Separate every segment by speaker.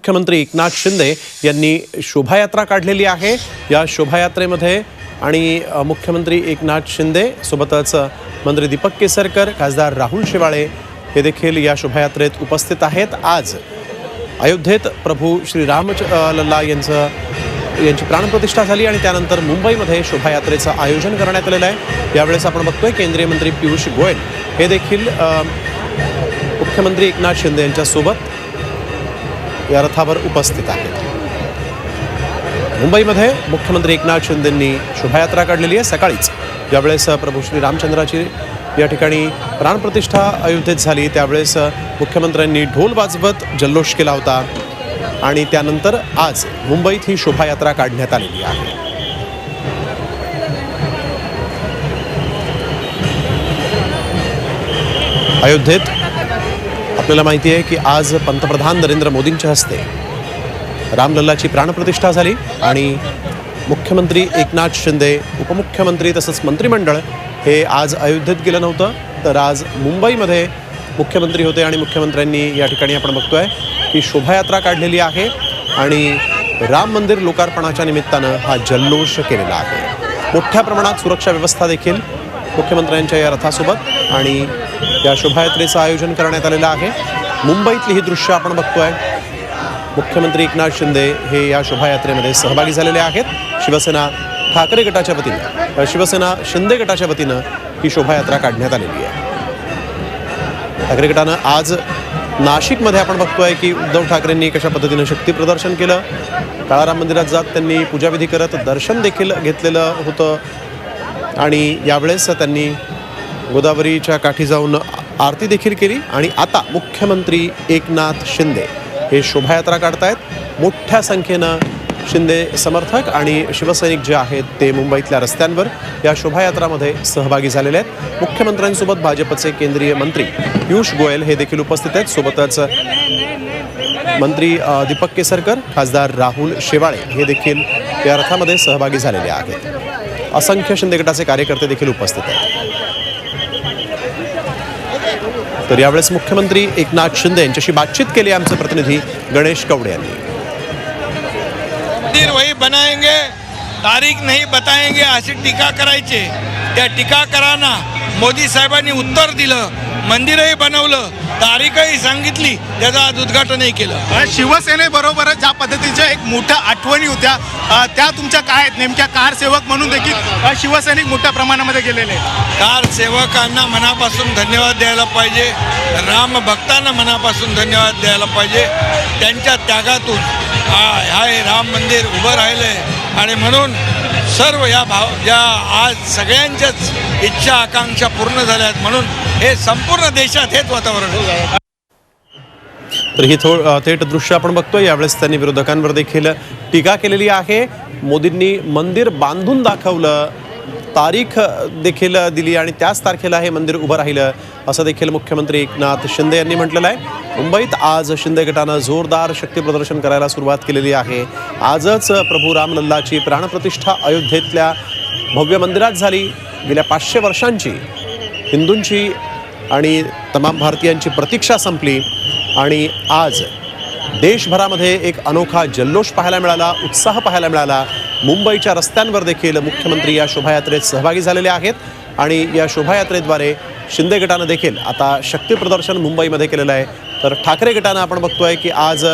Speaker 1: उपमुख्यमंत्री एकनाथ शिंदे यांनी शोभायात्रा काढलेली आहे. या शोभायात्रेमध्ये आणि मुख्यमंत्री एकनाथ शिंदे सोबतच मंत्री दीपक केसरकर खासदार राहुल शेवाळे हे देखील या शोभायात्रेत उपस्थित आहेत. आज अयोध्येत प्रभू श्रीराम अ, लल्ला यांचं यांची प्राणप्रतिष्ठा झाली आणि त्यानंतर मुंबईमध्ये शोभायात्रेचं आयोजन करण्यात आलेलं आहे. यावेळेस आपण बघतोय केंद्रीय मंत्री पियुष गोयल हे देखील मुख्यमंत्री एकनाथ शिंदे यांच्यासोबत या रथावर उपस्थित आहेत. मुंबईमध्ये मुख्यमंत्री एकनाथ शिंदेंनी शोभायात्रा काढलेली आहे सकाळीच. ज्यावेळेस प्रभू श्री रामचंद्राची या ठिकाणी प्राणप्रतिष्ठा अयोध्येत झाली त्यावेळेस मुख्यमंत्र्यांनी ढोल वाजवत जल्लोष केला होता आणि त्यानंतर आज मुंबईत ही शोभायात्रा काढण्यात आलेली आहे. अयोध्येत आपल्याला माहिती आहे की आज पंतप्रधान नरेंद्र मोदींच्या हस्ते रामलल्लाची प्राणप्रतिष्ठा झाली आणि मुख्यमंत्री एकनाथ शिंदे उपमुख्यमंत्री तसंच मंत्रिमंडळ हे आज अयोध्येत गेलं नव्हतं तर आज मुंबईमध्ये मुख्यमंत्री होते आणि मुख्यमंत्र्यांनी या ठिकाणी आपण बघतोय की शोभायात्रा काढलेली आहे आणि राम मंदिर लोकार्पणाच्या निमित्तानं हा जल्लोष केलेला आहे. मोठ्या प्रमाणात सुरक्षा व्यवस्था देखील मुख्यमंत्र्यांच्या या रथासोबत आणि या शोभायात्रेचं आयोजन करण्यात आलेलं आहे. मुंबईतली ही दृश्य आपण बघतोय. मुख्यमंत्री एकनाथ शिंदे हे या शोभायात्रेमध्ये सहभागी झालेले आहेत. शिवसेना ठाकरे गटाच्या वतीनं शिवसेना शिंदे गटाच्या वतीनं ही शोभायात्रा काढण्यात आलेली आहे. ठाकरे गटानं आज नाशिकमध्ये आपण बघतोय की उद्धव ठाकरेंनी कशा पद्धतीनं शक्ती प्रदर्शन केलं. काळाराम मंदिरात जात त्यांनी पूजाविधी करत दर्शन देखील घेतलेलं होतं. आणि यावेळेस त्यांनी गोदावरीच्या काठी जाऊन आरती देखील केली. आणि आता मुख्यमंत्री एकनाथ शिंदे हे शोभायात्रा काढतायत. मोठ्या संख्येनं शिंदे समर्थक आणि शिवसैनिक जे आहेत ते मुंबईतल्या रस्त्यांवर या शोभायात्रामध्ये सहभागी झालेले आहेत. मुख्यमंत्र्यांसोबत भाजपचे केंद्रीय मंत्री पियुष गोयल हे देखील उपस्थित आहेत. सोबतच मंत्री दीपक केसरकर खासदार राहुल शेवाळे हे देखील या रथामध्ये सहभागी झालेले आहेत. असंख्य शिंदे गटाचे कार्यकर्ते देखील उपस्थित आहेत. तर यावेळेस मुख्यमंत्री एकनाथ शिंदे यांच्याशी बातचीत केली आमचे प्रतिनिधी गणेश कवडे यांनी.
Speaker 2: मंदिर वही बनाएंगे तारीख नाही बताएंगे अशी टीका करायचे. त्या टीकाकारांना मोदी साहेबांनी उत्तर दिलं मंदिरही बनवलं. तारीखही सांगितली त्याचं आज उद्घाटनही केलं.
Speaker 3: शिवसेनेबरोबरच ज्या पद्धतीच्या एक मोठ्या आठवणी होत्या अ, त्या तुमच्या काय आहेत? नेमक्या कारसेवक म्हणून देखील अ, शिवसैनिक मोठ्या प्रमाणामध्ये गेलेले आहेत.
Speaker 2: कार सेवकांना मनापासून धन्यवाद द्यायला पाहिजे राम भक्तांना मनापासून धन्यवाद द्यायला पाहिजे त्यांच्या त्यागातून हा हे राम मंदिर उभं राहिलं आहे आणि म्हणून सर्व या भाव या आज सगळ्यांच्याच इच्छा आकांक्षा पूर्ण झाल्यात म्हणून हे संपूर्ण देशात हेच वातावरण आहे.
Speaker 1: तर ही थो थेट दृश्य आपण बघतोय. यावेळेस त्यांनी विरोधकांवर देखील टीका केलेली आहे. मोदींनी मंदिर बांधून दाखवलं. तारीख देखील दिली आणि त्याच तारखेला हे मंदिर उभं राहिलं असं देखील मुख्यमंत्री एकनाथ शिंदे यांनी म्हटलेलं आहे. मुंबईत आज शिंदे गटानं जोरदार शक्ती प्रदर्शन करायला सुरुवात केलेली आहे. आजच प्रभू रामलल्लाची प्राणप्रतिष्ठा अयोध्येतल्या भव्य मंदिरात झाली. गेल्या पाचशे वर्षांची हिंदूंची आणि तमाम भारतीयांची प्रतीक्षा संपली आणि आज देशभरामध्ये एक अनोखा जल्लोष पाहायला मिळाला उत्साह पाहायला मिळाला. मुंबईच्या रस्त्यांवर देखील मुख्यमंत्री या शोभायात्रेत सहभागी झालेले आहेत. आणि या शोभायात्रेद्वारे शिंदे गटानं देखील आता शक्ती प्रदर्शन मुंबईमध्ये केलेलं आहे. तर ठाकरे गटानं आपण बघतोय की आज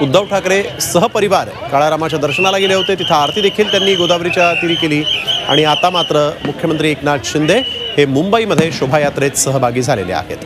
Speaker 1: उद्धव ठाकरे सहपरिवार काळारामाच्या दर्शनाला गेले होते. तिथं आरती देखील त्यांनी गोदावरीच्या तिरी केली. आणि आता मात्र मुख्यमंत्री एकनाथ शिंदे हे मुंबईमध्ये शोभायात्रेत सहभागी झालेले आहेत.